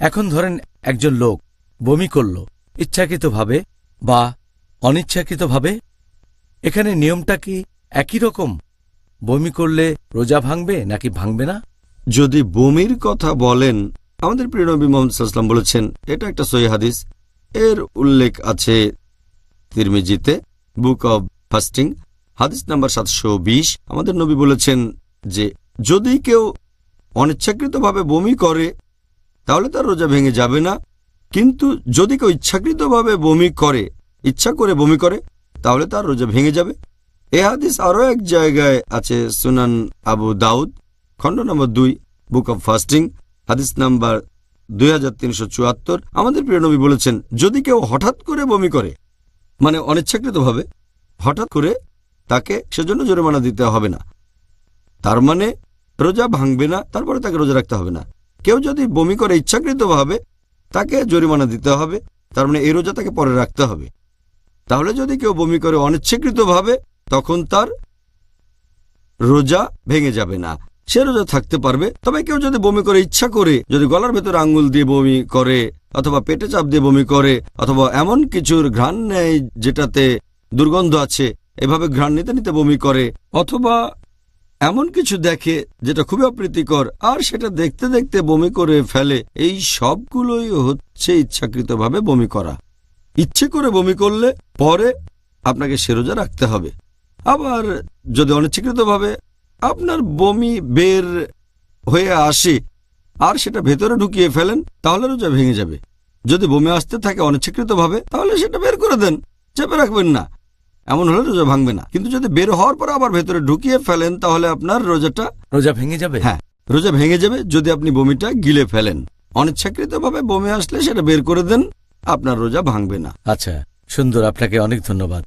এখন ধরেন একজন লোক বমি করল, ইচ্ছাকৃতভাবে বা অনিচ্ছাকৃতভাবে, এখানে নিয়মটা কি একই রকম? বমি করলে রোজা ভাঙবে নাকি ভাঙবে না? যদি বমির কথা বলেন, আমাদের প্রিয় নবী মোহাম্মদ সাল্লাম বলেছেন, এটা একটা সহি হাদিস। এর উল্লেখ আছে তিরমিজিতে, বুক অব ফাস্টিং, হাদিস নাম্বার সাতশো বিশ। আমাদের নবী বলেছেন যে, যদি কেউ অনিচ্ছাকৃতভাবে বমি করে তাহলে তার রোজা ভেঙে যাবে না। কিন্তু যদি কেউ ইচ্ছাকৃতভাবে বমি করে, ইচ্ছা করে বমি করে, তাহলে তার রোজা ভেঙে যাবে। এ হাদিস আরও এক জায়গায় আছে, সুনান আবু দাউদ, খণ্ড নম্বর দুই, বুক অব ফাস্টিং, হাদিস নাম্বার দুই হাজার তিনশো চুয়াত্তর। আমাদের প্রিয় নবী বলেছেন, যদি কেউ হঠাৎ করে বমি করে মানে অনিচ্ছাকৃতভাবে হঠাৎ করে তাকে সেজন্য জরিমানা দিতে হবে না। তার মানে রোজা ভাঙবে না, তারপরে তাকে রোজা রাখতে হবে না। কেউ যদি বমি করে ইচ্ছাকৃতভাবে তাকে জরিমানা দিতে হবে, তার মানে এই রোজা তাকে পরে রাখতে হবে। তাহলে যদি কেউ বমি করে অনিচ্ছাকৃতভাবে, তখন তার রোজা ভেঙে যাবে না। সে রোজা থাকতে পারবে, তবে কেউ যদি বমি করে ইচ্ছা করে, যদি গলার ভেতরে আঙ্গুল দিয়ে বমি করে, অথবা পেটে চাপ দিয়ে বমি করে, অথবা এমন কিছুর ঘ্রাণ নেয় যেটাতে দুর্গন্ধ আছে, এভাবে ঘ্রাণ নিতে নিতে বমি করে, অথবা এমন কিছু দেখে যেটা খুবই অপ্রীতিকর, আর সেটা দেখতে দেখতে বমি করে ফেলে। এই সবগুলোই হচ্ছে ইচ্ছাকৃতভাবে বমি করা। ইচ্ছে করে বমি করলে পরে আপনাকে সে রোজা রাখতে হবে। আবার যদি অনিচ্ছাকৃতভাবে আপনার বমি বের হয়ে আসে, আর সেটা ভেতরে ঢুকিয়ে ফেলেন, তাহলে রোজা ভেঙে যাবে। যদি বমি আসতে থাকে অনিচ্ছাকৃতভাবে, তাহলে সেটা বের করে দেন। চেপে রাখবেন না। এমন হলে রোজা ভাঙবে না। কিন্তু যদি বের হওয়ার পর আবার ভেতরে ঢুকিয়ে ফেলেন তাহলে আপনার রোজাটা রোজা ভেঙে যাবে? হ্যাঁ রোজা ভেঙে যাবে যদি আপনি বমিটা গিলে ফেলেন। অনিচ্ছাকৃত ভাবে বমি আসলে সেটা বের করে দেন আপনার রোজা ভাঙবে না। আচ্ছা সুন্দর আপনাকে অনেক ধন্যবাদ।